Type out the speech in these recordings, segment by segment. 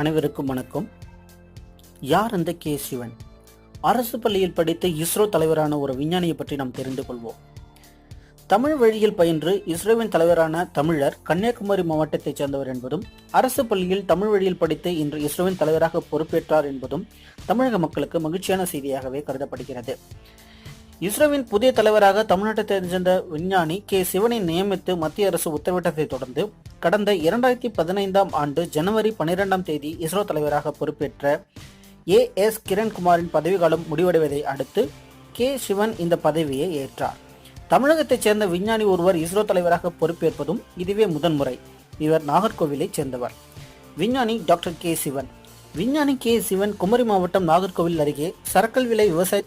அனைவருக்கும் வணக்கம். யார் அந்த கே சிவன்? அரசு பள்ளியில் படித்த இஸ்ரோ தலைவரான ஒரு விஞ்ஞானியை பற்றி நாம் தெரிந்து கொள்வோம். தமிழ் வழியில் பயின்று இஸ்ரோவின் தலைவரான தமிழர் கன்னியாகுமரி மாவட்டத்தைச் சேர்ந்தவர் என்பதும் அரசு பள்ளியில் தமிழ் வழியில் படித்து இன்று இஸ்ரோவின் தலைவராக பொறுப்பேற்றார் என்பதும் தமிழக மக்களுக்கு மகிழ்ச்சியான செய்தியாகவே கருதப்படுகிறது. இஸ்ரோவின் புதிய தலைவராக தமிழ்நாட்டை தெரிஞ்சிருந்த விஞ்ஞானி கே சிவனை நியமித்து மத்திய அரசு உத்தரவிட்டதை தொடர்ந்து கடந்த இரண்டாயிரத்தி பதினைந்தாம் ஆண்டு ஜனவரி பனிரெண்டாம் தேதி இஸ்ரோ தலைவராக பொறுப்பேற்ற ஏ எஸ் கிரண்குமாரின் பதவிக்காலம் முடிவடைவதை அடுத்து கே சிவன் இந்த பதவியை ஏற்றார். தமிழகத்தைச் சேர்ந்த விஞ்ஞானி ஒருவர் இஸ்ரோ தலைவராக பொறுப்பேற்பதும் இதுவே முதன்முறை. இவர் நாகர்கோவிலைச் சேர்ந்தவர். விஞ்ஞானி டாக்டர் கே சிவன். விஞ்ஞானி கே சிவன் குமரி மாவட்டம் நாகர்கோவில் அருகே சரக்கல் விலை விவசாய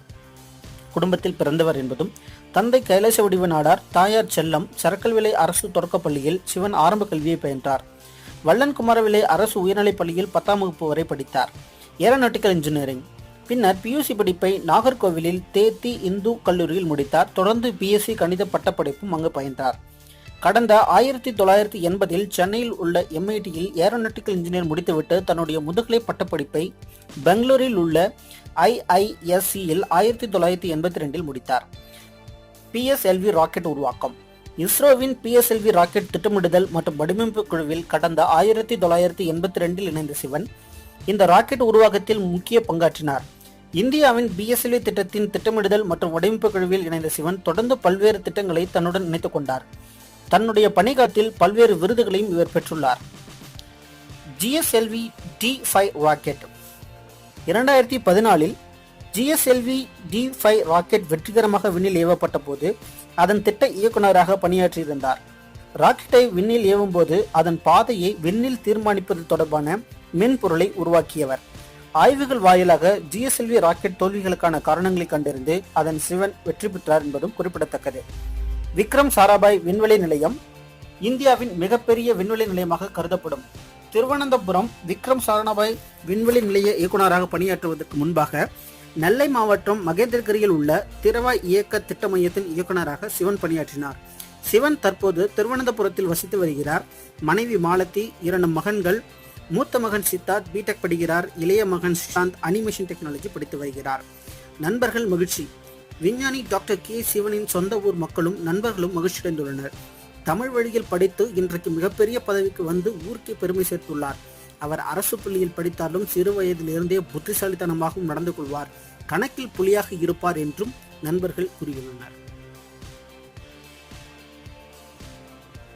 குடும்பத்தில் பிறந்தவர் என்பதும் தந்தை கைலாச வடிவ நாடார் தாயார் செல்லம் சரக்கல் விலை அரசு தொடக்கப் பள்ளியில் சிவன் ஆரம்ப கல்வியை பயின்றார். வள்ளன் குமாரவிலை அரசு உயர்நிலைப் பள்ளியில் பத்தாம் வகுப்பு வரை படித்தார். Aeronautical engineering. பின்னர் பியூசி படிப்பை நாகர்கோவிலில் தேத்தி இந்து கல்லூரியில் முடித்தார். தொடர்ந்து பிஎஸ்சி கணித பட்டப்படிப்பும் அங்கு பயின்றார். கடந்த ஆயிரத்தி தொள்ளாயிரத்தி எண்பதில் சென்னையில் உள்ள எம்ஐடியில் ஏரோநாட்டிக்கல் இன்ஜினியர் முடித்துவிட்டு தன்னுடைய முதுகலை பட்டப்படிப்பை பெங்களூரில் உள்ள ஐஐஎஸ்சியில் ஆயிரத்தி தொள்ளாயிரத்தி எண்பத்தி ரெண்டில் முடித்தார். பிஎஸ்எல்வி ராக்கெட் உருவாக்கம். இஸ்ரோவின் பிஎஸ்எல்வி ராக்கெட் திட்டமிடுதல் மற்றும் வடிவமைப்பு குழுவில் கடந்த ஆயிரத்தி தொள்ளாயிரத்தி எண்பத்தி ரெண்டில் இணைந்த சிவன் இந்த ராக்கெட் உருவாக்கத்தில் முக்கிய பங்காற்றினார். இந்தியாவின் பிஎஸ்எல்வி திட்டத்தின் திட்டமிடுதல் மற்றும் வடிவமைப்பு குழுவில் இணைந்த சிவன் தொடர்ந்து பல்வேறு திட்டங்களை தன்னுடன் இணைத்துக் கொண்டார். தன்னுடைய பணிகாலத்தில் பல்வேறு விருதுகளையும் இவர் பெற்றுள்ளார். GSLV D five rocket. இரண்டாயிரத்தி பதினாலில் ஜிஎஸ்எல்வி டி ஃபைவ் ராக்கெட் வெற்றிகரமாக விண்ணில் ஏவப்பட்ட போது அதன் திட்ட இயக்குநராக பணியாற்றியிருந்தார். ராக்கெட்டை விண்ணில் ஏவும்போது அதன் பாதையை விண்ணில் தீர்மானிப்பது தொடர்பான மென்பொருளை உருவாக்கியவர். ஆய்வுகள் வாயிலாக ஜிஎஸ்எல்வி ராக்கெட் தோல்விகளுக்கான காரணங்களை கண்டறிந்து அதன் சிவன் வெற்றி பெற்றார் என்பதும் குறிப்பிடத்தக்கது. விக்ரம் சாராபாய் விண்வெளி நிலையம் இந்தியாவின் மிகப்பெரிய விண்வெளி நிலையமாக கருதப்படும். திருவனந்தபுரம் விக்ரம் சாராபாய் விண்வெளி நிலைய இயக்குநராக பணியாற்றுவதற்கு முன்பாக நெல்லை மாவட்டம் மகேந்திரகிரியில் உள்ள திரவாய் இயக்க திட்ட மையத்தின் இயக்குநராக சிவன் பணியாற்றினார். சிவன் தற்போது திருவனந்தபுரத்தில் வசித்து வருகிறார். மனைவி மாலதி இரண்டு மகன்கள் மூத்த மகன் சித்தார்த் பிடெக் படிக்கிறார். இளைய மகன் ஸ்ரீகாந்த் அனிமேஷன் டெக்னாலஜி படித்து வருகிறார். நண்பர்கள் மகிழ்ச்சி. விஞ்ஞானி டாக்டர் கே சிவனின் சொந்த ஊர் மக்களும் நண்பர்களும் மகிழ்ச்சியடைந்துள்ளனர். தமிழ் வழியில் படித்து இன்றைக்கு மிகப்பெரிய பதவிக்கு வந்து ஊருக்கே பெருமை சேர்த்துள்ளார். அவர் அரசு பள்ளியில் படித்தாலும் சிறு வயதிலிருந்தே புத்திசாலித்தனமாகவும் நடந்து கொள்வார். கணக்கில் புலியாக இருப்பார் என்றும் நண்பர்கள் கூறியுள்ளனர்.